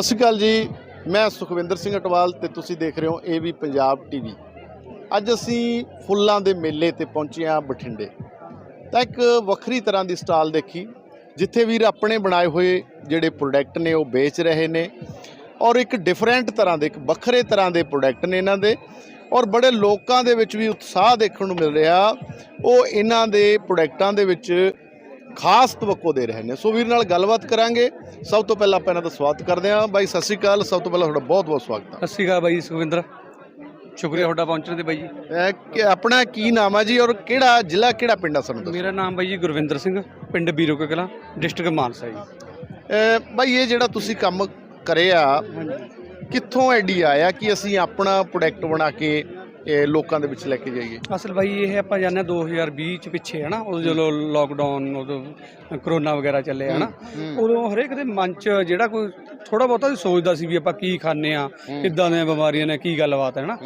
ਸਤਿ ਸ਼੍ਰੀ ਅਕਾਲ ਜੀ। ਮੈਂ ਸੁਖਵਿੰਦਰ ਸਿੰਘ ਅਟਵਾਲ ਤੇ ਤੁਸੀਂ ਦੇਖ ਰਹੇ ਹੋ ਏਵੀ ਪੰਜਾਬ ਟੀਵੀ ਅੱਜ ਅਸੀਂ ਫੁੱਲਾਂ ਦੇ ਮੇਲੇ ਤੇ ਪਹੁੰਚੇ ਹਾਂ ਬਠਿੰਡੇ। ਤਾਂ ਇੱਕ ਵੱਖਰੀ ਤਰ੍ਹਾਂ ਦੀ ਸਟਾਲ ਦੇਖੀ, ਜਿੱਥੇ ਵੀਰ ਆਪਣੇ ਬਣਾਏ ਹੋਏ ਜਿਹੜੇ ਪ੍ਰੋਡਕਟ ਨੇ, ਉਹ ਵੇਚ ਰਹੇ ਨੇ ਔਰ ਇੱਕ ਡਿਫਰੈਂਟ ਤਰ੍ਹਾਂ ਦੇ, ਇੱਕ ਵੱਖਰੇ ਤਰ੍ਹਾਂ ਦੇ ਪ੍ਰੋਡਕਟ ਨੇ ਇਹਨਾਂ ਦੇ ਔਰ ਬੜੇ ਲੋਕਾਂ ਦੇ ਵਿੱਚ ਵੀ ਉਤਸ਼ਾਹ ਦੇਖਣ ਨੂੰ ਮਿਲ ਰਿਹਾ। ਉਹ ਇਹਨਾਂ ਦੇ ਪ੍ਰੋਡਕਟਾਂ ਦੇ ਵਿੱਚ ਖਾਸ ਤਵੱਕੋ ਦੇ ਰਹੇ ਨੇ। ਸੋ ਵੀਰ ਨਾਲ ਗੱਲਬਾਤ ਕਰਾਂਗੇ। ਸਭ ਤੋਂ ਪਹਿਲਾਂ ਆਪਾਂ ਇਹਨਾਂ ਦਾ ਸਵਾਗਤ ਕਰਦੇ ਹਾਂ। ਬਾਈ ਸਤਿ ਸ਼੍ਰੀ ਅਕਾਲ। ਸਭ ਤੋਂ ਪਹਿਲਾਂ ਤੁਹਾਡਾ ਬਹੁਤ ਬਹੁਤ ਸਵਾਗਤ ਸਤਿ ਸ਼੍ਰੀ ਅਕਾਲ ਬਾਈ ਸੁਖਵਿੰਦਰ। ਸ਼ੁਕਰੀਆ ਤੁਹਾਡਾ ਪਹੁੰਚਣ ਤੇ ਬਾਈ ਜੀ। ਹੈ ਇਹ ਕਿ ਆਪਣਾ ਕੀ ਨਾਮ ਹੈ ਜੀ ਔਰ ਕਿਹੜਾ ਜ਼ਿਲ੍ਹਾ ਕਿਹੜਾ ਪਿੰਡ ਆ ਸਾਨੂੰ ਦੱਸੋ? ਮੇਰਾ ਨਾਮ ਬਾਈ ਜੀ ਗੁਰਵਿੰਦਰ ਸਿੰਘ ਪਿੰਡ ਬੀਰੋਕੇ ਕਲਾਂ ਡਿਸਟ੍ਰਿਕਟ ਮਾਨਸਾ ਜੀ। ਬਾਈ ਇਹ ਜਿਹੜਾ ਤੁਸੀਂ ਕੰਮ ਕਰਿਆ ਕਿੱਥੋਂ ਆਈਡੀਆ ਆਇਆ ਕਿ ਅਸੀਂ ਆਪਣਾ ਪ੍ਰੋਡਕਟ ਬਣਾ ਕੇ ਇਹ ਲੋਕਾਂ ਦੇ ਵਿੱਚ ਲੈ ਕੇ ਜਾਈਏ? ਅਸਲ ਬਾਈ ਇਹ ਆਪਾਂ ਜਾਣਦੇ ਹਾਂ 2020 ਚ ਪਿੱਛੇ ਹਨਾ? ਉਦੋਂ ਜਦੋਂ ਲੋਕਡਾਊਨ ਉਦੋਂ ਕਰੋਨਾ ਵਗੈਰਾ ਚੱਲੇ ਹਨਾ? ਉਦੋਂ ਹਰੇਕ ਦੇ ਮਨ ਚ ਜਿਹੜਾ ਕੋਈ ਥੋੜਾ ਬਹੁਤਾ ਸੋਚਦਾ ਸੀ ਵੀ ਆਪਾਂ ਕੀ ਖਾਂਦੇ ਆ ਕਿੱਦਾਂ ਦੀਆਂ ਬਿਮਾਰੀਆਂ ਨੇ ਕੀ ਗੱਲਬਾਤ ਹੈ ਹਨਾ?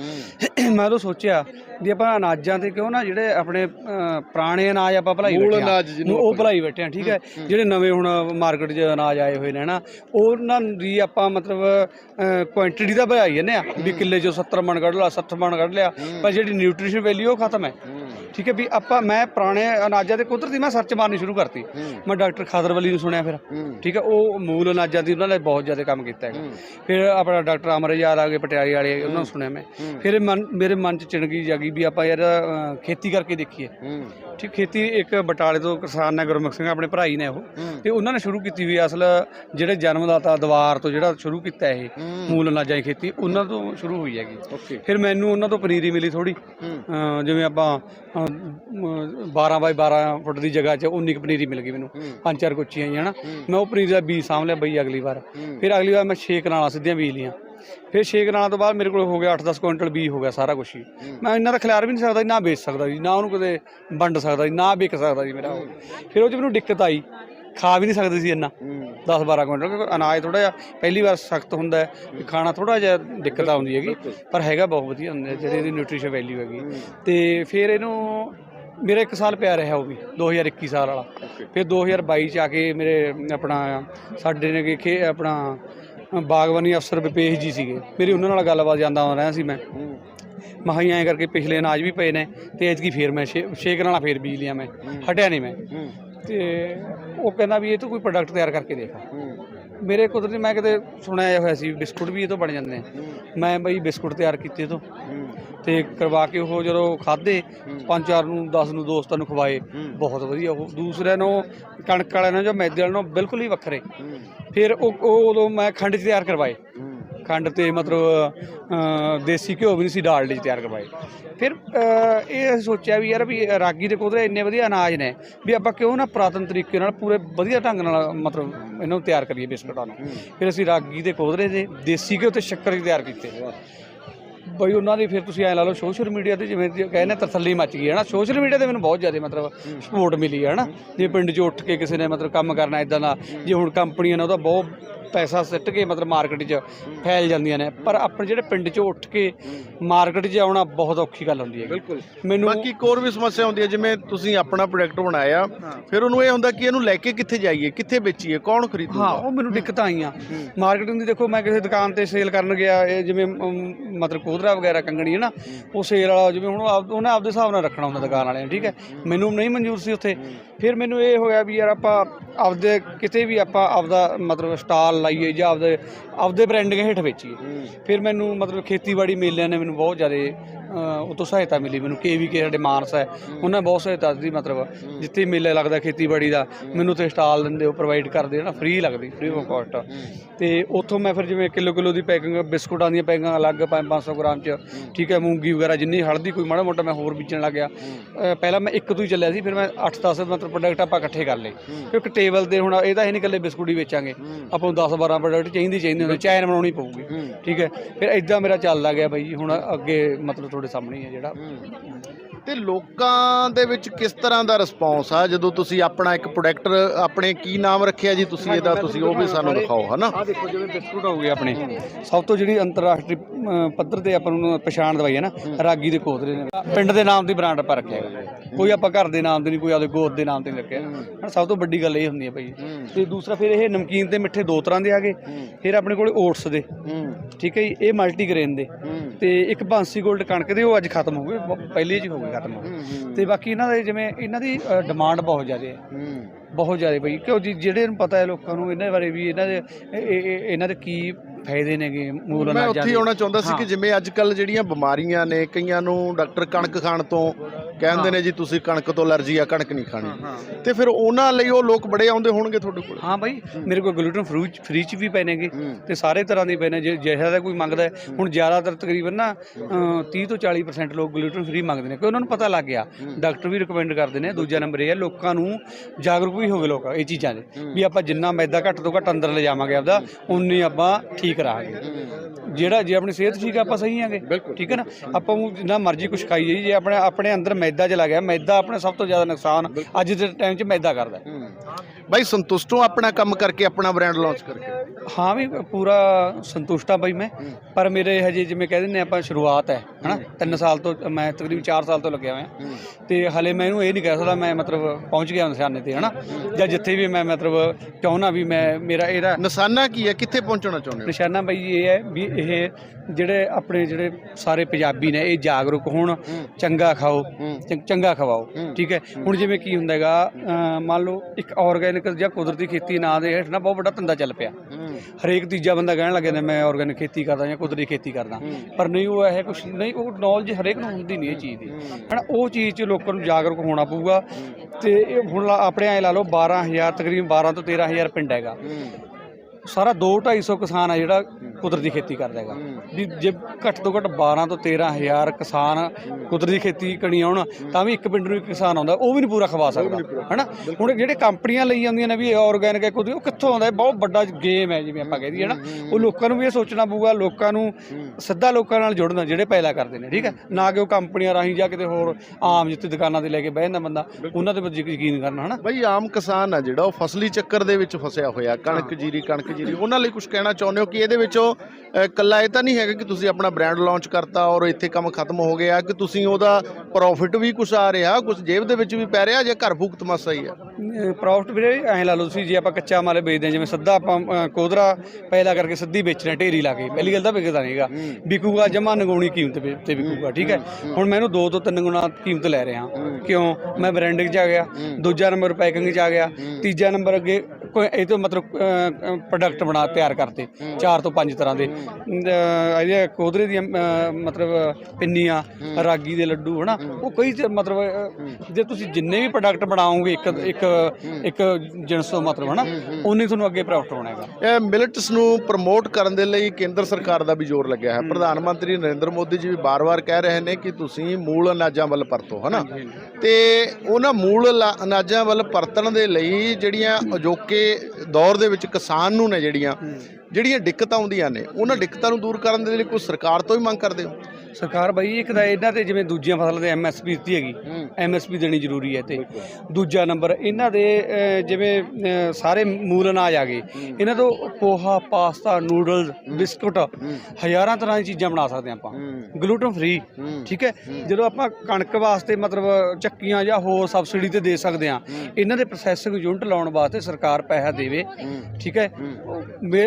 ਮੈਂ ਉਦੋਂ ਸੋਚਿਆ ਵੀ ਆਪਾਂ ਅਨਾਜਾਂ ਤੇ ਕਿਉਂ ਨਾ ਜਿਹੜੇ ਆਪਣੇ ਪੁਰਾਣੇ ਅਨਾਜ ਆਪਾਂ ਭਲਾਈ ਮੂਲ ਬੈਠੇ ਅਨਾਜ ਜਿਹਨੂੰ ਉਹ ਭਲਾਈ ਬੈਠੇ ਆ ਠੀਕ ਹੈ। ਜਿਹੜੇ ਨਵੇਂ ਹੁਣ ਮਾਰਕੀਟ 'ਚ ਅਨਾਜ ਆਏ ਹੋਏ ਨੇ ਹਨਾ ਉਹਨਾਂ ਦੀ ਆਪਾਂ ਮਤਲਬ ਕੁਆਂਟੀਟੀ ਦਾ ਵਧਾਈ ਜਾਂਦੇ ਆ ਵੀ ਕਿੱਲੇ 'ਚੋਂ 70 ਮਣ ਕੱਢ ਲਾ 60 ਮਣ ਕੱਢ ਲਿਆ ਪਰ ਜਿਹੜੀ ਨਿਊਟ੍ਰੀਸ਼ਨ ਵੈਲਿਊ ਉਹ ਖਤਮ ਹੈ। ਠੀਕ ਹੈ ਵੀ ਆਪਾਂ ਮੈਂ ਪੁਰਾਣੇ ਅਨਾਜਾਂ ਦੇ ਕੁਦਰਤੀ ਮੈਂ ਸਰਚ ਮਾਰਨੀ ਸ਼ੁਰੂ ਕਰਤੀ। ਮੈਂ ਡਾਕਟਰ ਖਾਦਰਵਲੀ ਨੂੰ ਸੁਣਿਆ ਫਿਰ। ਠੀਕ ਹੈ ਉਹ ਮੂਲ ਅਨਾਜਾਂ ਦੀ ਉਹਨਾਂ ਨੇ ਬਹੁਤ ਜ਼ਿਆਦਾ ਕੰਮ ਕੀਤਾ ਹੈਗਾ। ਫਿਰ ਆਪਣਾ ਡਾਕਟਰ ਅਮਰਜਾਲ ਆ ਗਏ ਪਟਿਆਲੇ ਵਾਲੇ ਉਹਨਾਂ ਨੂੰ ਸੁਣਿਆ ਮੈਂ। ਫਿਰ ਮਨ ਮੇਰੇ ਮਨ 'ਚ ਚਿਣਗੀ ਜਾਗੀ ਵੀ ਆਪਾਂ ਯਾਰ ਖੇਤੀ ਕਰਕੇ ਦੇਖੀਏ। ਠੀਕ ਖੇਤੀ ਇੱਕ ਬਟਾਲੇ ਤੋਂ ਕਿਸਾਨ ਨੇ ਗੁਰਮੁਖ ਸਿੰਘ ਆਪਣੇ ਭਰਾ ਹੀ ਨੇ ਉਹ। ਤੇ ਉਹਨਾਂ ਨੇ ਸ਼ੁਰੂ ਕੀਤੀ ਵੀ ਅਸਲ ਜਿਹੜੇ ਜਨਮਦਾਤਾ ਦਵਾਰ ਤੋਂ ਜਿਹੜਾ ਸ਼ੁਰੂ ਕੀਤਾ ਇਹ ਮੂਲ ਅਨਾਜਾਂ ਦੀ ਖੇਤੀ ਉਹਨਾਂ ਤੋਂ ਸ਼ੁਰੂ ਹੋਈ ਹੈਗੀ। ਫਿਰ ਮੈਨੂੰ ਉਹਨਾਂ ਤੋਂ ਪਨੀਰੀ ਮਿਲੀ ਥੋੜੀ ਜਿਵੇਂ ਆਪਾਂ 12 ਬਾਈ 12 ਫੁੱਟ ਦੀ ਜਗ੍ਹਾ 'ਚ 19 ਕੁ ਪਨੀਰੀ ਮਿਲ ਗਈ ਮੈਨੂੰ। ਪੰਜ ਚਾਰ ਗੁੱਚੀਆਂ ਹੀ। ਹਨਾ ਮੈਂ ਉਹ ਪਨੀਰੀ ਦਾ ਬੀਜ ਸਾਂਭ ਲਿਆ ਬਈ ਅਗਲੀ ਵਾਰ। ਫਿਰ ਅਗਲੀ ਵਾਰ ਮੈਂ 6 ਕਨਾਲਾਂ ਸਿੱਧੀਆਂ ਬੀਜ ਲੀਆਂ ਫਿਰ 6 ਕਨਾਲਾਂ ਤੋਂ ਬਾਅਦ ਮੇਰੇ ਕੋਲ ਹੋ ਗਿਆ 8-10 ਕੁਇੰਟਲ ਬੀਜ ਹੋ ਗਿਆ ਸਾਰਾ ਕੁਝ ਹੀ। ਮੈਂ ਇੰਨਾ ਤਾਂ ਖਿਲਾਰ ਵੀ ਨਹੀਂ ਸਕਦਾ ਜੀ, ਨਾ ਵੇਚ ਸਕਦਾ ਜੀ ਨਾ ਉਹਨੂੰ ਕਿਤੇ ਵੰਡ ਸਕਦਾ ਜੀ ਨਾ ਵਿਕ ਸਕਦਾ ਜੀ ਮੇਰਾ ਫਿਰ ਉਹ 'ਚ ਮੈਨੂੰ ਦਿੱਕਤ ਆਈ। ਖਾ ਵੀ ਨਹੀਂ ਸਕਦੇ ਸੀ ਇੰਨਾ। 10-12 ਕੁਇੰਟਲ ਕਿਉਂਕਿ ਅਨਾਜ ਥੋੜਾ ਜਿਹਾ ਪਹਿਲੀ ਵਾਰ ਸਖਤ ਹੁੰਦਾ ਹੈ ਖਾਣਾ ਥੋੜਾ ਜਿਹਾ ਦਿੱਕਤ ਆਉਂਦੀ ਹੈਗੀ ਪਰ ਹੈਗਾ ਬਹੁਤ ਵਧੀਆ ਹੁੰਦਾ ਜਿਹੜੀ ਇਹਦੀ ਨਿਊਟ੍ਰੀਸ਼ਨ ਵੈਲਿਊ ਹੈਗੀ। ਤੇ ਫਿਰ ਇਹਨੂੰ ਮੇਰਾ ਇੱਕ ਸਾਲ ਪਿਆ ਰਿਹਾ ਉਹ ਵੀ 2021 ਸਾਲ ਵਾਲਾ। ਫਿਰ 2022 ਚ ਆ ਕੇ ਮੇਰੇ ਆਪਣਾ ਸਾਡੇ ਨੇ ਕਿ ਖੇ ਆਪਣਾ ਬਾਗਬਾਨੀ ਅਫਸਰ ਵਿਪੇਸ਼ ਜੀ ਸੀਗੇ। ਮੇਰੀ ਉਹਨਾਂ ਨਾਲ ਗੱਲਬਾਤ ਜਾਂਦਾ ਆ ਰਿਹਾ ਸੀ ਮੈਂ। ਮਹਾਈ ਐਂ ਕਰਕੇ ਪਿਛਲੇ ਅਨਾਜ ਵੀ ਪਏ ਨੇ ਤੇ ਐਤਕੀ ਫੇਰ ਮੈਂ ਛੇ ਕਨਾਲਾਂ ਫੇਰ ਬੀਜ ਲਿਆ ਮੈਂ। ਹਟਿਆ ਨਹੀਂ ਮੈਂ। ਤੇ ਉਹ ਕਹਿੰਦਾ ਵੀ ਇਹ ਤੋਂ ਕੋਈ ਪ੍ਰੋਡਕਟ ਤਿਆਰ ਕਰਕੇ ਦੇਖ। ਮੇਰੇ ਕੁਦਰਤੀ ਮੈਂ ਕਿਤੇ ਸੁਣਿਆ ਹੋਇਆ ਸੀ ਬਿਸਕੁਟ ਵੀ ਇਹ ਤੋਂ ਬਣ ਜਾਂਦੇ ਨੇ। ਮੈਂ ਬਈ ਬਿਸਕੁਟ ਤਿਆਰ ਕੀਤੇ ਤੋਂ। ਤੇ ਕਰਵਾ ਕੇ ਉਹ ਜਦੋਂ ਖਾਦੇ ਪੰਜ ਚਾਰ ਨੂੰ 10 ਨੂੰ ਦੋਸਤਾਂ ਨੂੰ ਖਵਾਏ। ਬਹੁਤ ਵਧੀਆ। ਉਹ ਦੂਸਰਿਆਂ ਨੂੰ ਕਣਕ ਵਾਲਿਆਂ ਨੂੰ ਜਾਂ ਮੈਦੇ ਵਾਲਿਆਂ ਨੂੰ ਬਿਲਕੁਲ ਹੀ ਵੱਖਰੇ। ਫਿਰ ਉਹ ਉਹ ਉਦੋਂ ਮੈਂ ਖੰਡ ਤਿਆਰ ਕਰਵਾਏ। ਖੰਡ ਤੇ ਮਤਲਬ ਦੇਸੀ ਘਿਓ ਵੀ ਨਹੀਂ ਸੀ ਡਾਲਡੇ 'ਚ ਤਿਆਰ ਕਰਵਾਏ। ਫਿਰ ਇਹ ਸੋਚਿਆ ਵੀ ਯਾਰ ਵੀ ਰਾਗੀ ਦੇ ਕੋਧਰੇ ਇੰਨੇ ਵਧੀਆ ਅਨਾਜ ਨੇ ਵੀ ਆਪਾਂ ਕਿਉਂ ਨਾ ਪੁਰਾਤਨ ਤਰੀਕੇ ਨਾਲ ਪੂਰੇ ਵਧੀਆ ਢੰਗ ਨਾਲ, ਮਤਲਬ ਇਹਨਾਂ ਨੂੰ ਤਿਆਰ ਕਰੀਏ ਬਿਸਕੁਟਾਂ ਨੂੰ। ਫਿਰ ਅਸੀਂ ਰਾਗੀ ਦੇ ਕੋਧਰੇ ਦੇ, ਦੇਸੀ ਘਿਓ ਤੇ ਸ਼ੱਕਰ 'ਚ ਤਿਆਰ ਕੀਤੇ। ਬਈ ਉਹਨਾਂ ਦੀ ਫਿਰ ਤੁਸੀਂ ਐ ਲਾ ਲਓ ਸੋਸ਼ਲ ਮੀਡੀਆ ਤੇ ਜਿਵੇਂ ਕਿ ਕਹਿੰਦੇ ਤਸੱਲੀ ਮੱਚ ਗਈ ਹੈ ਨਾ ਸੋਸ਼ਲ ਮੀਡੀਆ ਤੇ ਮੈਨੂੰ ਬਹੁਤ ਜ਼ਿਆਦਾ ਮਤਲਬ ਸਪੋਰਟ ਮਿਲੀ ਹੈ ਨਾ ਜੇ ਪਿੰਡ 'ਚ ਉੱਠ ਕੇ ਕਿਸੇ ਨੇ ਮਤਲਬ ਕੰਮ ਕਰਨਾ ਇਦਾਂ ਦਾ, ਜੇ ਹੁਣ ਕੰਪਨੀਆਂ ਨੇ ਉਹਦਾ ਬਹੁਤ ਪੈਸਾ ਸਿੱਟ ਕੇ ਮਤਲਬ ਮਾਰਕੀਟ 'ਚ ਫੈਲ ਜਾਂਦੀਆਂ ਨੇ। ਪਰ ਆਪਣੇ ਜਿਹੜੇ ਪਿੰਡ 'ਚ ਉੱਠ ਕੇ ਮਾਰਕੀਟ 'ਚ ਆਉਣਾ ਬਹੁਤ ਔਖੀ ਗੱਲ ਹੁੰਦੀ ਹੈ ਬਿਲਕੁਲ। ਮੈਨੂੰ ਬਾਕੀ ਇੱਕ ਹੋਰ ਵੀ ਸਮੱਸਿਆ ਹੁੰਦੀ ਹੈ ਜਿਵੇਂ ਤੁਸੀਂ ਆਪਣਾ ਪ੍ਰੋਡਕਟ ਬਣਾਇਆ ਫਿਰ ਉਹਨੂੰ ਇਹ ਹੁੰਦਾ ਕਿ ਇਹਨੂੰ ਲੈ ਕੇ ਕਿੱਥੇ ਜਾਈਏ ਕਿੱਥੇ ਵੇਚੀਏ ਕੌਣ ਖਰੀਦੂਗਾ? ਹਾਂ ਉਹ ਮੈਨੂੰ ਦਿੱਕਤਾਂ ਆਈਆਂ। ਮਾਰਕੀਟਿੰਗ ਦੀ ਦੇਖੋ ਮੈਂ ਕਿਸੇ ਦੁਕਾਨ ਤੇ ਸੇਲ ਕਰਨ ਗਿਆ ਇਹ ਜਿਵੇਂ ਮਤਲਬ ਕੋਧਰਾ ਵਗੈਰਾ ਕੰਗਣੀ ਹੈ ਨਾ ਉਹ ਸੇਲ ਵਾਲਾ ਜਿਵੇਂ ਹੁਣ ਆਪ- ਉਹਨੇ ਆਪਦੇ ਹਿਸਾਬ ਨਾਲ ਰੱਖਣਾ ਹੁੰਦਾ ਦੁਕਾਨ ਵਾਲਿਆਂ ਠੀਕ ਹੈ। ਮੈਨੂੰ ਨਹੀਂ ਮਨਜ਼ੂਰ ਸੀ ਉੱਥੇ। ਫਿਰ ਮੈਨੂੰ ਇਹ ਹੋਇਆ ਵੀ ਯਾਰ ਆਪਾਂ ਆਪਦੇ ਕਿਤੇ ਵੀ ਆਪਾਂ ਆਪਦਾ ਮਤਲਬ ਸਟਾਲ ਲਾਈਏ ਜਾਂ ਆਪਦੇ ਆਪਦੇ ਬ੍ਰਾਂਡਿੰਗ ਹੇਠ ਵੇਚੀਏ। ਫਿਰ ਮੈਨੂੰ ਮਤਲਬ ਖੇਤੀਬਾੜੀ ਮੇਲਿਆਂ ਨੇ ਮੈਨੂੰ ਬਹੁਤ ਜ਼ਿਆਦਾ ਉਹ ਸਹਾਇਤਾ ਮਿਲੀ ਮੈਨੂੰ ਕੇਵੀਕੇ ਸਾਡੇ ਮਾਨਸ ਹੈ ਉਹਨਾਂ ਬਹੁਤ ਸਹਾਇਤਾ ਦਿੱਤੀ ਮਤਲਬ ਜਿੱਥੇ ਮੇਲੇ ਲੱਗਦਾ ਖੇਤੀਬਾੜੀ ਦਾ ਮੈਨੂੰ ਤੇ ਸਟਾਲ ਦਿੰਦੇ ਉਹ ਪ੍ਰੋਵਾਈਡ ਕਰਦੇ ਨਾ ਫ੍ਰੀ ਲੱਗਦੀ ਫ੍ਰੀ ਆਫ ਕਾਸਟ ਤੇ ਉੱਥੋਂ ਮੈਂ ਫਿਰ ਜਿਵੇਂ ਕਿਲੋ ਕਿਲੋ ਦੀ ਪੈਕਿੰਗ ਬਿਸਕੁਟਾਂ ਦੀਆਂ ਪੈਕਿੰਗਾਂ ਅਲੱਗ 500 ਗ੍ਰਾਮ ਚ ਠੀਕ ਹੈ ਮੂੰਗੀ ਵਗੈਰਾ ਜਿੰਨੀ ਹਲਦੀ ਕੋਈ ਮਾੜਾ ਮੋਟਾ ਮੈਂ ਹੋਰ ਵੇਚਣ ਲੱਗ ਗਿਆ ਪਹਿਲਾਂ ਮੈਂ ਇੱਕ ਤੋਂ ਹੀ ਚੱਲਿਆ ਸੀ ਫਿਰ ਮੈਂ 8-10 ਮਤਲਬ ਪ੍ਰੋਡਕਟ ਆਪਾਂ ਇਕੱਠੇ ਕਰ ਲਏ। ਕਿਉਂਕਿ ਟੇਬਲ ਤੇ ਹੁਣ ਇਹਦਾ ਹੀ ਨਹੀਂ ਇਕੱਲੇ ਬਿਸਕੁਟ ਹੀ ਵੇਚਾਂਗੇ। ਆਪਾਂ ਨੂੰ 10-12 ਪ੍ਰੋਡਕਟ ਚਾਹੀਦੇ ਚਾਹੀਦੇ ਹੁੰਦੇ ਚੈਨ ਬਣਾਉਣੀ ਪਊਗੀ। ਠੀਕ ਹੈ ਫਿਰ ਇਦਾਂ ਮੇਰਾ ਚੱਲਦਾ ਗਿਆ ਬਾਈ ਜੀ, ਹੁਣ ਅੱਗੇ ਮਤਲਬ ਤੁਹਾਡੇ ਸਾਹਮਣੇ ਹੀ ਹੈ ਜਿਹੜਾ। ਤੇ ਲੋਕਾਂ ਦੇ ਵਿੱਚ ਕਿਸ ਤਰ੍ਹਾਂ ਦਾ ਰਿਸਪੌਂਸ ਆ? ਜਦੋਂ ਤੁਸੀਂ ਆਪਣਾ ਇੱਕ ਪ੍ਰੋਡਕਟ ਆਪਣੇ ਕੀ ਨਾਮ ਰੱਖਿਆ ਜੀ ਤੁਸੀਂ ਇਹਦਾ ਤੁਸੀਂ ਉਹ ਵੀ ਸਾਨੂੰ ਦਿਖਾਓ ਹਨਾ? ਆ ਦੇਖੋ ਜਿਵੇਂ ਬਿਸਕੁਟ ਹੋ ਗਏ ਆਪਣੇ। ਸਭ ਤੋਂ ਜਿਹੜੀ ਅੰਤਰਰਾਸ਼ਟਰੀ ਅਮ, ਪੱਧਰ ਤੇ ਆਪਾਂ ਨੂੰ ਪਛਾਣ ਦਵਾਈ ਹੈ ਨਾ ਰਾਗੀ ਦੇ ਕੋਤਰੇ ਨੇ ਪਿੰਡ ਦੇ ਨਾਮ ਦੀ ਬ੍ਰਾਂਡ ਆਪਾਂ ਰੱਖਿਆ ਹੈਗਾ। ਕੋਈ ਆਪਾਂ ਘਰ ਦੇ ਨਾਮ ਤੇ ਨਹੀਂ ਕੋਈ ਆਪਦੇ ਗੋਦ ਦੇ ਨਾਮ ਤੇ ਨਹੀਂ ਰੱਖਿਆ। ਹਨਾ, ਸਭ ਤੋਂ ਵੱਡੀ ਗੱਲ ਇਹ ਹੁੰਦੀ ਹੈ ਭਾਈ ਤੇ ਦੂਸਰਾ ਫਿਰ ਇਹ ਨਮਕੀਨ ਤੇ ਮਿੱਠੇ ਦੋ ਤਰ੍ਹਾਂ ਦੇ ਆ ਗਏ ਫਿਰ ਆਪਣੇ ਕੋਲ ਓਟਸ ਦੇ। ਠੀਕ ਹੈ ਜੀ ਇਹ ਮਲਟੀ ਗ੍ਰੇਨ ਦੇ ਤੇ ਇੱਕ ਬਾਂਸੀ 골ਡ ਕਣਕ ਦੇ ਉਹ ਅੱਜ ਖਤਮ ਹੋ ਗਏ ਬ- ਪਹਿਲੇ ਜੀ ਹੋ ਗਏ ਖਤਮ ਤੇ ਬਾਕੀ ਇਹਨਾਂ ਦੇ ਜਿਵੇਂ ਇਹਨਾਂ ਦੀ ਡਿਮਾਂਡ ਬਹੁਤ ਜ਼ਿਆਦਾ ਹੈ। ਬਹੁਤ ਜ਼ਿਆਦਾ ਬਈ ਕਿਉਂ ਜੀ ਜਿਹੜੇ ਨੂੰ ਪਤਾ ਹੈ ਲੋਕਾਂ ਨੂੰ ਇਹਨਾਂ ਬਾਰੇ ਵੀ ਇਹਨਾਂ ਦੇ ਇਹ- ਇਹ- ਇਹ- ਇਹਨਾਂ ਦੇ ਕੀ ਫਾਇਦੇ ਨੇਗੇ ਮੂਲ ਮੈਂ ਅਨਾਜਾਂ ਉੱਥੇ ਹੀ ਦੇ। ਆਉਣਾ ਚਾਹੁੰਦਾ ਸੀ ਕਿ ਹਾਂ। ਜਿਵੇਂ ਅੱਜ ਕੱਲ ਜਿਹੜੀਆਂ ਬਿਮਾਰੀਆਂ ਨੇ ਕਈਆਂ ਨੂੰ ਡਾਕਟਰ ਕਣਕ ਖਾਣ ਤੋਂ ਕਹਿੰਦੇ ਨੇ ਜੀ ਤੁਸੀਂ ਕਣਕ ਤੋਂ ਅਲਰਜੀ ਆ ਕਣਕ ਨਹੀਂ ਖਾਣੀ। ਤੇ ਫਿਰ ਉਹਨਾਂ ਲਈ ਉਹ ਲੋਕ ਬੜੇ ਆਉਂਦੇ ਹੋਣਗੇ ਤੁਹਾਡੇ ਕੋਲ? ਹਾਂ ਬਾਈ ਮੇਰੇ ਕੋਲ ਗਲੂਟਨ ਫਰੂ ਫ੍ਰੀ ਚ ਵੀ ਪਏ ਨੇਗੇ ਤੇ ਸਾਰੇ ਤਰ੍ਹਾਂ ਦੇ ਪਏ ਨੇ ਜੇ ਜਿਹੜਾ ਦਾ ਕੋਈ ਮੰਗਦਾ ਹੈ। ਹੁਣ ਜ਼ਿਆਦਾਤਰ ਤਕਰੀਬਨ ਨਾ ਅ, 30 ਤੋਂ 40% ਲੋਕ ਗਲੂਟਨ ਫ੍ਰੀ ਮੰਗਦੇ ਨੇ ਕਿ ਉਹਨਾਂ ਨੂੰ ਪਤਾ ਲੱਗ ਗਿਆ। ਡਾਕਟਰ ਵੀ ਰეკਮੈਂਡ ਕਰਦੇ ਨੇ। ਦੂਜਾ ਨੰਬਰ ਇਹ ਹੈ ਲੋਕਾਂ ਨੂੰ ਜਾਗਰੂਕ ਵੀ ਹੋਵੇ ਲੋਕ ਇਹ ਚੀਜ਼ਾਂ ਦੇ। ਵੀ ਆਪਾਂ ਜਿੰਨਾ ਮੈਦਾ ਘੱਟ ਤੋਂ ਘੱਟ ਅੰਦਰ ਲਿਜਾਵਾਂਗੇ ਆਪਦਾ ਉਨੀ ਆਪਾਂ ਠੀਕ ਰਹਾਂਗੇ ਜਿਹੜਾ ਜੇ ਆਪਣੀ ਸਿਹਤ ਠੀਕ ਆ ਆਪਾਂ ਸਹੀ ਆਂਗੇ। ਠੀਕ ਹੈ ਨਾ? ਆਪਾਂ ਨੂੰ ਜਿੰਨਾ ਮਰਜ਼ੀ ਕੁਝ ਖਾਈ ਜਾਈਏ ਜੇ ਆਪਣੇ ਆਪਣੇ ਅੰਦਰ ਮੈਦਾ ਚਲਾ ਗਿਆ ਮੈਦਾ ਆਪਣੇ ਸਭ ਤੋਂ ਜ਼ਿਆਦਾ ਨੁਕਸਾਨ ਅੱਜ ਦੇ ਟਾਈਮ 'ਚ ਮੈਦਾ ਕਰਦਾ। ਬਾਈ ਸੰਤੁਸ਼ਟ ਹੋ ਆਪਣਾ ਕੰਮ ਕਰਕੇ ਆਪਣਾ ਬ੍ਰਾਂਡ ਲਾਂਚ ਕਰਕੇ? ਹਾਂ ਵੀ ਪੂਰਾ ਸੰਤੁਸ਼ਟ ਆ ਬਾਈ ਮੈਂ। ਪਰ ਮੇਰੇ ਹਜੇ ਜਿਵੇਂ ਕਹਿ ਦਿੰਦੇ ਆਪਾਂ ਸ਼ੁਰੂਆਤ ਹੈ ਹਨਾ? 3 ਸਾਲ ਤੋਂ ਮੈਂ ਤਕਰੀਬਨ 4 ਸਾਲ ਤੋਂ ਲੱਗਿਆ ਹੋਇਆ। ਤੇ ਹਲੇ ਮੈਂ ਇਹਨੂੰ ਇਹ ਨਹੀਂ ਕਹਿ ਸਕਦਾ ਮੈਂ ਮਤਲਬ ਪਹੁੰਚ ਗਿਆ ਨਿਸ਼ਾਨੇ ਤੇ ਹਨਾ? ਜਾਂ ਜਿੱਥੇ ਵੀ ਮੈਂ ਮਤਲਬ ਚਾਹੁੰਦਾ ਵੀ ਮੈਂ ਮੇਰਾ ਇਹਦਾ ਨਿਸ਼ਾਨਾ ਕੀ ਹੈ? ਕਿੱਥੇ ਪਹੁੰਚਣਾ ਚਾਹੁੰਦੇ ਹੋ? ਨਿਸ਼ਾਨਾ ਬਾਈ ਇਹ ਹੈ ਵੀ ਇਹ ਜਿਹੜੇ ਆਪਣੇ ਜਿਹੜੇ ਸਾਰੇ ਪੰਜਾਬੀ ਨੇ ਇਹ ਜਾਗਰੂਕ ਹੋਣ ਚੰਗਾ ਖਾਓ ਚੰਗਾ ਖਵਾਓ ਠੀਕ ਹੈ? ਹੁਣ ਜਿਵੇਂ ਕੀ ਹੁੰਦਾ ਹੈਗਾ ਅਮ ਮੰਨ ਲਓ ਇੱਕ ਆਰਗੈਨਿਕ ਜਾਂ ਕੁਦਰਤੀ ਖੇਤੀ ਨਾਂ ਦੇ ਹੇਠ ਨਾ ਬਹੁਤ ਵੱਡਾ ਧੰਦਾ ਚੱਲ ਪਿਆ। ਹਰੇਕ ਤੀਜਾ ਬੰਦਾ ਕਹਿਣ ਲੱਗੇ ਨੇ ਮੈਂ ਆਰਗੈਨਿਕ ਖੇਤੀ ਕਰਦਾ ਜਾਂ ਕੁਦਰਤੀ ਖੇਤੀ ਕਰਦਾ। ਪਰ ਨਹੀਂ ਉਹ ਇਹ ਕੁਛ ਨਹੀਂ ਉਹ ਨੌਲੇਜ ਹਰੇਕ ਨੂੰ ਹੁੰਦੀ ਨਹੀਂ ਇਹ ਚੀਜ਼ ਦੀ। ਹਨਾ ਉਹ ਚੀਜ਼ 'ਚ ਲੋਕਾਂ ਨੂੰ ਜਾਗਰੂਕ ਹੋਣਾ ਪਊਗਾ। ਤੇ ਇਹ ਹੁਣ ਆਪਣੇ ਐ ਲਾ ਲਓ 12000 ਤਕਰੀਬਨ 12 ਤੋਂ 13000 ਪਿੰਡ ਹੈਗਾ। ਸਾਰਾ 2 250 ਕਿਸਾਨ ਆ ਜਿਹੜਾ ਕੁਦਰਤੀ ਖੇਤੀ ਕਰਦਾ ਹੈਗਾ। ਵੀ ਜੇ ਘੱਟ ਤੋਂ ਘੱਟ 12 ਤੋਂ 13000 ਕਿਸਾਨ ਕੁਦਰਤੀ ਖੇਤੀ ਕਰਨੀ ਆਉਣ ਤਾਂ ਵੀ ਇੱਕ ਪਿੰਡ ਨੂੰ ਇੱਕ ਕਿਸਾਨ ਆਉਂਦਾ ਉਹ ਵੀ ਨਹੀਂ ਪੂਰਾ ਖਵਾ ਸਕਦਾ ਹੈਨਾ? ਹੁਣ ਜਿਹੜੇ ਕੰਪਨੀਆਂ ਲਈ ਜਾਂਦੀਆਂ ਨੇ ਵੀ ਇਹ ਆਰਗੈਨਿਕ ਹੈ ਕੁਝ ਉਹ ਕਿੱਥੋਂ ਆਉਂਦਾ ਇਹ ਬਹੁਤ ਵੱਡਾ ਗੇਮ ਹੈ ਜਿਵੇਂ ਆਪਾਂ ਕਹਿ ਦਈਏ ਨਾ ਉਹ ਲੋਕਾਂ ਨੂੰ ਵੀ ਇਹ ਸੋਚਣਾ ਪਊਗਾ ਲੋਕਾਂ ਨੂੰ ਸਿੱਧਾ ਲੋਕਾਂ ਨਾਲ ਜੁੜਨਾ ਜਿਹੜੇ ਪੈਦਾ ਕਰਦੇ ਨੇ ਠੀਕ ਹੈ? ਨਾ ਕਿ ਉਹ ਕੰਪਨੀਆਂ ਰਾਹੀਂ ਜਾਂ ਕਿਤੇ ਹੋਰ ਆਮ ਜਿੱਥੇ ਦੁਕਾਨਾਂ ਤੇ ਲੈ ਕੇ ਬਹਿ ਜਾਂਦਾ ਬੰਦਾ ਉਹਨਾਂ ਵਿੱਚ ਯਕੀਨ ਕਰਨਾ ਹਨਾ? ਬਈ ਆਮ ਕਿਸਾਨ ਆ ਜਿਹੜਾ ਉਹ ਫਸਲੀ ਚੱਕਰ ਦੇ ਵਿੱਚ ਫਸਿਆ ਹੋਇਆ ਕਣਕ ਜੀਰੀ ਕਣਕ ਜੀਰੀ ਉਹਨਾਂ ਲਈ ਕੁਝ ਕਹਿਣਾ ਚਾਹੁੰਦੇ ਹੋ ਕਿ ਇਹਦੇ ਵਿੱਚੋਂ ਅ, ਕੱਲਾ ਇਹ ਤਾਂ ਨਹੀਂ ਹੈਗਾ ਕਿ ਤੁਸੀਂ ਆਪਣਾ ਬ੍ਰਾਂਡ ਲਾਂਚ ਕਰਤਾ ਔਰ ਇੱਥੇ ਕੰਮ ਖਤਮ ਹੋ ਗਿਆ ਕਿ ਤੁਸੀਂ ਉਹਦਾ ਪ੍ਰੋਫਿਟ ਵੀ ਕੁਝ ਆ ਰਿਹਾ ਕੁਝ ਜੇਬ ਦੇ ਵਿੱਚ ਵੀ ਪੈ ਰਿਹਾ ਜਾਂ ਘਰ ਫੂਕ ਤਮਾਸ਼ਾ ਹੀ ਆ? ਪ੍ਰੋਫਿਟ ਵੀਰੇ ਐਂ ਲਾ ਲਓ ਤੁਸੀਂ ਜੇ ਆਪਾਂ ਕੱਚਾ ਮਾਲ ਵੇਚਦੇ ਹਾਂ ਜਿਵੇਂ ਸਿੱਧਾ ਆਪਾਂ ਕੋਦਰਾ ਪੈਦਾ ਕਰਕੇ ਸਿੱਧੀ ਵੇਚਣਾ ਢੇਰੀ ਲਾ ਕੇ ਪਹਿਲੀ ਗੱਲ ਤਾਂ ਵਿਕਦਾ ਨਹੀਂਗਾ ਵਿਕੂਗਾ ਜਮਾ ਨਗਾਉਣੀ ਕੀਮਤ ਤੇ- ਵਿਕੂਗਾ ਠੀਕ ਹੈ? ਹੁਣ ਮੈਂ ਇਹਨੂੰ 2 ਤੋਂ 3 ਗੁਣਾ ਕੀਮਤ ਲੈ ਰਿਹਾ। ਕਿਉਂ? ਮੈਂ ਬ੍ਰਾਂਡਿੰਗ 'ਚ ਆ ਗਿਆ। ਦੂਜਾ ਨੰਬਰ ਪੈਕਿੰਗ 'ਚ ਆ ਗਿਆ। ਤੀਜਾ ਨੰਬਰ ਅੱਗੇ ਕੋਈ ਇਹ ਤੋਂ ਮਤਲਬ ਪ੍ਰੋਡਕਟ ਬਣਾ ਤਿਆਰ ਕਰਤੇ ਚਾਰ ਤੋਂ ਪੰਜ ਤਰ੍ਹਾਂ ਦੇ। ਇਹਦੇ ਕੋਦਰੇ ਦੀਆਂ ਮਤਲਬ ਪਿੰਨੀਆਂ ਰਾਗੀ ਦੇ ਲੱਡੂ ਹਨਾ? ਉਹ ਕਈ ਮਤਲਬ ਜੇ ਤੁਸੀਂ ਜਿੰਨੇ ਵੀ ਪ੍ਰੋਡਕਟ ਬਣਾਓਗੇ ਇੱਕ ਇੱਕ ਇੱਕ ਜਿਨਸ ਤੋਂ ਮਤਲਬ ਹਨਾ? ਉਨੀ ਤੁਹਾਨੂੰ ਅੱਗੇ ਪ੍ਰੋਫਿਟ ਹੋਣਾ ਹੈਗਾ। ਇਹ ਮਿਲਟਸ ਨੂੰ ਪ੍ਰਮੋਟ ਕਰਨ ਦੇ ਲਈ ਕੇਂਦਰ ਸਰਕਾਰ ਦਾ ਵੀ ਜ਼ੋਰ ਲੱਗਿਆ ਹੈ। ਪ੍ਰਧਾਨ ਮੰਤਰੀ ਨਰਿੰਦਰ ਮੋਦੀ ਜੀ ਵੀ ਬਾਰ-ਬਾਰ ਕਹਿ ਰਹੇ ਨੇ ਕਿ ਤੁਸੀਂ ਮੂਲ ਅਨਾਜਾਂ ਵੱਲ ਪਰਤੋ ਹਨਾ? ਤੇ ਉਹਨਾਂ ਮੂਲ ਅਨਾਜਾਂ ਵੱਲ ਪਰਤਣ ਦੇ ਲਈ ਜਿਹੜੀਆਂ ਅਜੋਕੇ ਦੌਰ ਦੇ ਵਿੱਚ ਕਿਸਾਨ ਨੂੰ ਨੇ ਜਿਹੜੀਆਂ ਜਿਹੜੀਆਂ ਦਿੱਕਤਾਂ ਆਉਂਦੀਆਂ ਨੇ ਉਹਨਾਂ ਦਿੱਕਤਾਂ ਨੂੰ ਦੂਰ ਕਰਨ ਦੇ ਲਈ ਕੋਈ ਸਰਕਾਰ ਤੋਂ ਹੀ ਮੰਗ ਕਰਦੇ ਹੋ? ਸਰਕਾਰ ਬਾਈ ਇੱਕ ਤਾਂ ਇਹਨਾਂ ਤੇ ਜਿਵੇਂ ਦੂਜੀਆਂ ਫਸਲਾਂ ਦੇ ਐਮਐਸਪੀ ਦਿੱਤੀ ਹੈਗੀ ਐਮਐਸਪੀ ਦੇਣੀ ਜ਼ਰੂਰੀ ਹੈ ਤੇ ਦੂਜਾ ਨੰਬਰ ਇਹਨਾਂ ਦੇ ਜਿਵੇਂ ਸਾਰੇ ਮੂਲ ਅਨਾਜ ਆ ਗਏ। ਇਹਨਾਂ ਤੋਂ ਪੋਹਾ ਪਾਸਤਾ ਨੂਡਲਸ ਬਿਸਕੁਟ ਹਜ਼ਾਰਾਂ ਤਰ੍ਹਾਂ ਦੀਆਂ ਚੀਜ਼ਾਂ ਬਣਾ ਸਕਦੇ ਆਪਾਂ। ਗਲੂਟਨ ਫ੍ਰੀ ਠੀਕ ਹੈ? ਜਦੋਂ ਆਪਾਂ ਕਣਕ ਵਾਸਤੇ ਮਤਲਬ ਚੱਕੀਆਂ ਜਾਂ ਹੋਰ ਸਬਸਿਡੀ ਤੇ ਦੇ ਸਕਦੇ ਹਾਂ ਇਹਨਾਂ ਦੇ ਪ੍ਰੋਸੈਸਿੰਗ ਯੂਨਿਟ ਲਾਉਣ ਵਾਸਤੇ ਸਰਕਾਰ ਪੈਸਾ ਦੇਵੇ ਠੀਕ ਹੈ?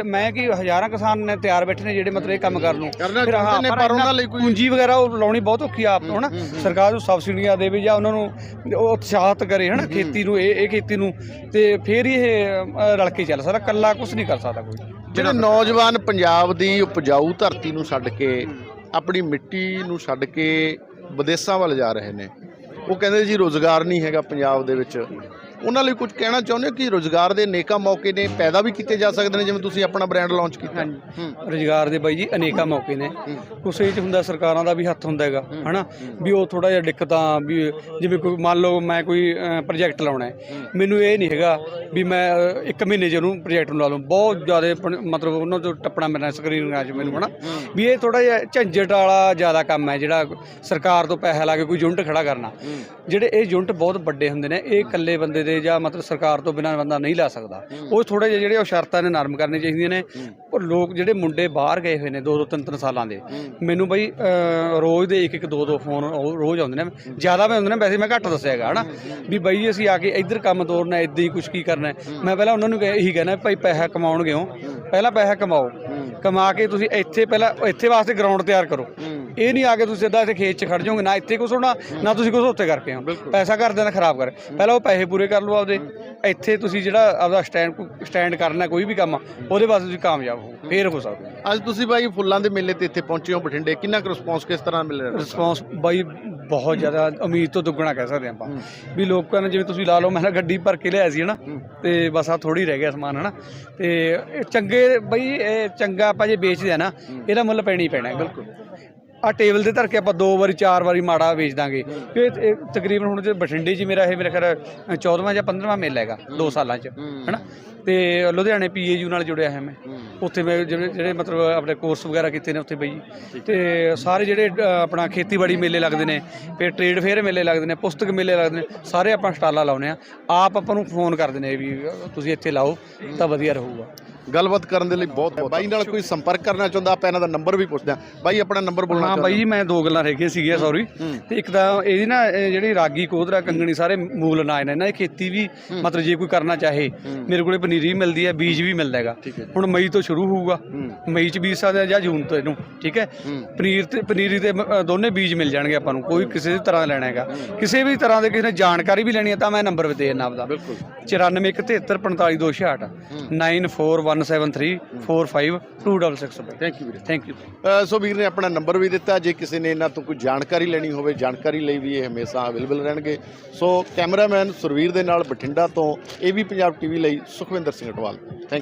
ਮੈਂ- ਕਿ ਹਜ਼ਾਰਾਂ ਕਿਸਾਨ ਨੇ ਤਿਆਰ ਬੈਠੇ ਨੇ ਜਿਹੜੇ ਮਤਲਬ ਇਹ ਕੰਮ ਕਰਨ ਨੂੰ। ਕਰਨਾ ਫਿਰ ਹਾਂ, ਚਾਹੁੰਦੇ ਨੇ ਪਰ ਉਹਨਾਂ ਲਈ ਕੋਈ ਪੂੰਜੀ ਵਗੈਰਾ ਉਹ ਲਾਉਣੀ ਬਹੁਤ ਔਖੀ ਆ ਆਪ ਤੋਂ ਹਨਾ? ਸਰਕਾਰ ਨੂੰ ਸਬਸਿਡੀਆਂ ਦੇਵੇ ਜਾਂ ਉਹਨਾਂ ਨੂੰ ਉਹ ਉਤਸ਼ਾਹਤ ਕਰੇ ਹਨਾ? ਖੇਤੀ ਨੂੰ ਇਹ ਇਹ ਖੇਤੀ ਨੂੰ ਤੇ ਫਿਰ ਹੀ ਇਹ ਰਲ ਕੇ ਚੱਲ ਸਕਦਾ। ਕੱਲਾ ਕੁਝ ਨਹੀਂ ਕਰ ਸਕਦਾ ਕੋਈ। ਜਿਹੜੇ ਨੌਜਵਾਨ ਪੰਜਾਬ ਦੀ ਉਪਜਾਊ ਧਰਤੀ ਨੂੰ ਛੱਡ ਕੇ ਆਪਣੀ ਮਿੱਟੀ ਨੂੰ ਛੱਡ ਕੇ ਵਿਦੇਸ਼ਾਂ ਵੱਲ ਜਾ ਰਹੇ ਨੇ ਉਹ ਕਹਿੰਦੇ ਜੀ ਰੋਜ਼ਗਾਰ ਨਹੀਂ ਹੈਗਾ ਪੰਜਾਬ ਦੇ ਵਿੱਚ। ਉਹਨਾਂ ਲਈ ਕੁਝ ਕਹਿਣਾ ਚਾਹੁੰਦੇ ਕਿ ਰੋਜ਼ਗਾਰ ਦੇ ਨੇਕਾ ਮੌਕੇ ਨੇ ਪੈਦਾ ਵੀ ਕੀਤੇ ਜਾ ਸਕਦੇ ਨੇ ਜਿਵੇਂ ਤੁਸੀਂ ਆਪਣਾ ਬ੍ਰਾਂਡ ਲਾਂਚ ਕੀਤਾ? ਰੁਜ਼ਗਾਰ ਦੇ ਬਾਈ ਜੀ ਅਨੇਕਾਂ ਮੌਕੇ ਨੇ। ਕੁਛ ਇਹ ਚ ਹੁੰਦਾ ਸਰਕਾਰਾਂ ਦਾ ਵੀ ਹੱਥ ਹੁੰਦਾ ਹੈਗਾ ਹਨਾ? ਵੀ ਉਹ ਥੋੜਾ ਜਿਹਾ ਦਿੱਕਤਾਂ ਵੀ ਜਿਵੇਂ ਕੋਈ ਮੰਨ ਲਓ ਮੈਂ ਕੋਈ ਪ੍ਰੋਜੈਕਟ ਲਾਉਣਾ ਹੈ। ਮੈਨੂੰ ਇਹ ਨਹੀਂ ਹੈਗਾ ਵੀ ਮੈਂ ਇੱਕ ਮਹੀਨੇ 'ਚ ਉਹਨੂੰ ਪ੍ਰੋਜੈਕਟ ਨੂੰ ਲਾ ਲਵਾਂ ਬਹੁਤ ਜ਼ਿਆਦਾ ਮਤਲਬ ਉਹਨਾਂ ਤੋਂ ਟੱਪਣਾ ਮੇਰਾ ਸਕਰੀਨ ਚ ਮੈਨੂੰ ਹਨਾ? ਵੀ ਇਹ ਥੋੜਾ ਜਿਹਾ ਝੰਜਟ ਵਾਲਾ ਜ਼ਿਆਦਾ ਕੰਮ ਹੈ ਜਿਹੜਾ ਸਰਕਾਰ ਤੋਂ ਪੈਸਾ ਲਾ ਕੇ ਕੋਈ ਯੂਨਿਟ ਖੜਾ ਕਰਨਾ। ਜਿਹੜੇ ਇਹ ਯੂਨਿਟ ਬਹੁਤ ਵੱਡੇ ਹੁੰਦੇ ਨੇ ਇਹ ਇਕੱਲੇ ਬੰਦੇ ਦੇ ਜਾਂ ਮਤਲਬ ਸਰਕਾਰ ਤੋਂ ਬਿਨਾਂ ਬੰਦਾ ਨਹੀਂ ਲਾ ਸਕਦਾ। ਉਹ ਥੋੜੇ ਜਿਹੇ ਜਿਹੜੇ ਉਹ ਸ਼ਰਤਾਂ ਨੇ ਨਰਮ ਕਰਨੀਆਂ ਚਾਹੀਦੀਆਂ ਨੇ। ਪਰ ਲੋਕ ਜਿਹੜੇ ਮੁੰਡੇ ਬਾਹਰ ਗਏ ਹੋਏ ਨੇ ਦੋ ਦੋ ਤਿੰਨ ਤਿੰਨ ਸਾਲਾਂ ਦੇ ਮੈਨੂੰ ਬਈ ਰੋਜ਼ ਦੇ ਇੱਕ ਇੱਕ ਦੋ ਦੋ ਫੋਨ ਰੋਜ਼ ਆਉਂਦੇ ਨੇ। ਜ਼ਿਆਦਾ ਵੀ ਆਉਂਦੇ ਨੇ ਵੈਸੇ ਮੈਂ ਘੱਟ ਦੱਸਿਆ ਹੈਗਾ ਹਨਾ? ਵੀ ਬਈ ਜੀ ਅਸੀਂ ਆ ਕੇ ਇੱਧਰ ਕੰਮ ਤੋਰਨਾ ਇਦਾਂ ਹੀ ਕੁਝ ਕੀ ਕਰਨਾ। ਮੈਂ ਪਹਿਲਾਂ ਉਹਨਾਂ ਨੂੰ ਕਹਿ- ਇਹੀ ਕਹਿਣਾ ਭਾਈ ਪੈਸਾ ਕਮਾਉਣਗੇ ਹੋ। ਪਹਿਲਾਂ ਪੈਸਾ ਕਮਾਓ। ਕਮਾ ਕੇ ਤੁਸੀਂ ਇੱਥੇ ਪਹਿਲਾਂ ਇੱਥੇ ਵਾਸਤੇ ਗਰਾਊਂਡ ਤਿਆਰ ਕਰੋ। ਇਹ ਨਹੀਂ ਆ ਕੇ ਤੁਸੀਂ ਸਿੱਧਾ ਇੱਥੇ ਖੇਤ 'ਚ ਖੜ ਜਾਓਗੇ ਨਾ ਇੱਥੇ ਕੁਛ ਹੋਣਾ ਨਾ ਤੁਸੀਂ ਕੁਛ ਉੱਥੇ ਕਰਕੇ ਆਓ ਪੈਸਾ ਘਰਦਿਆਂ ਦਾ ਖਰਾਬ ਕਰ। ਪਹਿਲਾਂ ਉਹ ਪੈਸੇ ਪੂਰੇ ਕਰ ਲਓ ਆਪਦੇ। ਇੱਥੇ ਤੁਸੀਂ ਜਿਹੜਾ ਆਪਦਾ ਸਟੈਂਡ ਸਟੈਂਡ ਕਰਨਾ ਕੋਈ ਵੀ ਕੰਮ ਉਹਦੇ ਵਾਸਤੇ ਤੁਸੀਂ ਕਾਮਯਾਬ ਹੋ ਫੇਰ ਹੋ ਸਕਦੇ। ਅੱਜ ਤੁਸੀਂ ਬਾਈ ਫੁੱਲਾਂ ਦੇ ਮੇਲੇ ਤੇ ਇੱਥੇ ਪਹੁੰਚੇ ਹੋ ਬਠਿੰਡੇ ਕਿੰਨਾ ਕੁ ਰਿਸਪੌਂਸ ਕਿਸ ਤਰ੍ਹਾਂ ਮਿਲ ਰਿਹਾ? ਰਿਸਪੌਂਸ ਬਾਈ ਬਹੁਤ ਜ਼ਿਆਦਾ ਉਮੀਦ ਤੋਂ ਦੁੱਗਣਾ ਕਹਿ ਸਕਦੇ ਆਪਾਂ। ਵੀ ਲੋਕਾਂ ਨੇ ਜਿਵੇਂ ਤੁਸੀਂ ਲਾ ਲਓ ਮੈਂ ਨਾ ਗੱਡੀ ਭਰ ਕੇ ਲਿਆਇਆ ਸੀ ਹਨਾ ਤੇ ਬਸ ਆ ਥੋੜੀ ਰਹਿ ਗਿਆ ਸਮਾਨ ਹਨਾ। ਤੇ ਚੰਗੇ ਬਈ ਇਹ ਚੰਗਾ ਆਪਾਂ ਜੇ ਵੇਚਦੇ ਆ ਨਾ ਇਹਦਾ ਮੁੱਲ ਪੈਣਾ ਪੈਣਾ ਬਿਲਕੁਲ। ਆ ਟੇਬਲ ਤੇ ਧਰ ਕੇ ਆਪਾਂ ਦੋ ਵਾਰੀ ਚਾਰ ਵਾਰੀ ਮਾੜਾ ਵੇਚ ਦਾਂਗੇ। ਕਿ ਇਹ- ਇਹ ਤਕਰੀਬਨ ਹੁਣ ਜੇ ਬਠਿੰਡੇ 'ਚ ਮੇਰਾ ਇਹ ਮੇਰਾ ਖਿਆਲ 14ਵਾਂ ਜਾਂ 15ਵਾਂ ਮੇਲਾ ਹੈਗਾ 2 ਸਾਲਾਂ 'ਚ ਹਨਾ? ਤੇ ਲੁਧਿਆਣੇ ਪੀਏਯੂ ਨਾਲ ਜੁੜਿਆ ਹੈ ਮੈਂ। ਉੱਥੇ ਮੈਂ ਜਿਹੜੇ ਜਿਹੜੇ ਮਤਲਬ ਆਪਣੇ ਕੋਰਸ ਵਗੈਰਾ ਕੀਤੇ ਨੇ ਉੱਥੇ ਬਈ ਤੇ ਸਾਰੇ ਜਿਹੜੇ ਅ, ਆਪਣਾ ਖੇਤੀਬਾੜੀ ਮੇਲੇ ਲੱਗਦੇ ਨੇ ਫਿਰ ਟ੍ਰੇਡ ਫੇਅਰ ਮੇਲੇ ਲੱਗਦੇ ਨੇ ਪੁਸਤਕ ਮੇਲੇ ਲੱਗਦੇ ਨੇ ਸਾਰੇ ਆਪਾਂ ਸਟਾਲਾਂ ਲਾਉਨੇ ਆ ਆਪ ਆਪਾਂ ਨੂੰ ਫੋਨ ਕਰਦੇ ਨੇ ਵੀ ਅ, ਤੁਸੀਂ ਇੱਥੇ ਲਾਓ ਤਾਂ ਵਧੀਆ ਰਹੂਗਾ। ਗੱਲਬਾਤ ਕਰਨ ਦੇ ਲਈ ਬਹੁਤ ਬਹੁਤ ਬਾਈ ਨਾਲ ਕੋਈ ਸੰਪਰਕ ਕਰਨਾ ਚਾਹੁੰਦਾ ਆਪਾਂ ਇਹਨਾਂ ਦਾ ਨੰਬਰ ਵੀ ਪੁੱਛਦੇ ਹਾਂ। ਬਾਈ ਆਪਣਾ ਨੰਬਰ ਬੋਲਣਾ ਹਾਂ ਬਾਈ ਜੀ ਮੈਂ ਦੋ ਗੱਲਾਂ ਰਹਿ ਗਈਆਂ ਸੀਗੀਆਂ ਸੌਰੀ ਤੇ ਇੱਕ ਤਾਂ ਇਹਦੀ ਨਾ ਇਹ ਜਿਹੜੀ ਰਾਗੀ ਕੋਧਰਾ ਕੰਗਣੀ ਸਾਰੇ ਮੂਲ ਅਨਾਜ ਨੇ ਇਹਨਾਂ ਦੀ ਖੇਤੀ ਵੀ ਮਤਲਬ ਜੇ ਕੋਈ ਕਰਨਾ ਚਾਹੇ ਮੇਰੇ ਕੋਲੇ ਪਨੀਰੀ ਵੀ ਮਿਲਦੀ ਹੈ ਬੀਜ ਵੀ ਮਿਲਦਾ ਹੈਗਾ। ਹੁਣ ਮਈ ਤੋਂ ਸ਼ੁਰੂ ਹੋਊਗਾ ਮਈ ਚ ਬੀਜ ਸਕਦੇ ਆ ਜਾਂ ਜੂਨ ਤੋਂ ਇਹਨੂੰ ਠੀਕ ਹੈ? ਪਨੀਰ ਤੇ ਪਨੀਰੀ ਤੇ ਦੋਨੇ ਬੀਜ ਮਿਲ ਜਾਣਗੇ ਆਪਾਂ ਨੂੰ ਕੋਈ ਕਿਸੇ ਵੀ ਤਰ੍ਹਾਂ ਦਾ ਲੈਣਾ ਹੈਗਾ। ਕਿਸੇ ਵੀ ਤਰ੍ਹਾਂ ਦੇ ਕਿਸੇ ਨੇ ਜਾਣਕਾਰੀ ਵੀ ਲੈਣੀ ਹੈ ਤਾਂ ਮੈਂ ਨੰਬਰ ਦੇ ਦਿੰਦਾ ਆਪਦਾ। ਬਿਲਕੁਲ। 9417455268 9417345266 ਥੈਂਕ ਯੂ ਵੀਰੇ. ਥੈਂਕ ਯੂ ਅ, ਸੋ ਵੀਰ ਨੇ ਆਪਣਾ ਨੰਬਰ ਵੀ ਦਿੱਤਾ ਜੇ ਕਿਸੇ ਨੇ ਇਹਨਾਂ ਤੋਂ ਕੋਈ ਜਾਣਕਾਰੀ ਲੈਣੀ ਹੋਵੇ ਜਾਣਕਾਰੀ ਲਈ ਵੀ ਇਹ ਹਮੇਸ਼ਾ ਅਵੇਲੇਬਲ ਰਹਿਣਗੇ। ਸੋ ਕੈਮਰਾਮੈਨ ਸੁਰਵੀਰ ਦੇ ਨਾਲ ਬਠਿੰਡਾ ਤੋਂ ਏਬੀ ਪੰਜਾਬ ਟੀਵੀ ਲਈ ਸੁਖਵਿੰਦਰ ਸਿੰਘ ਅਟਵਾਲ ਥੈਂਕ ਯੂ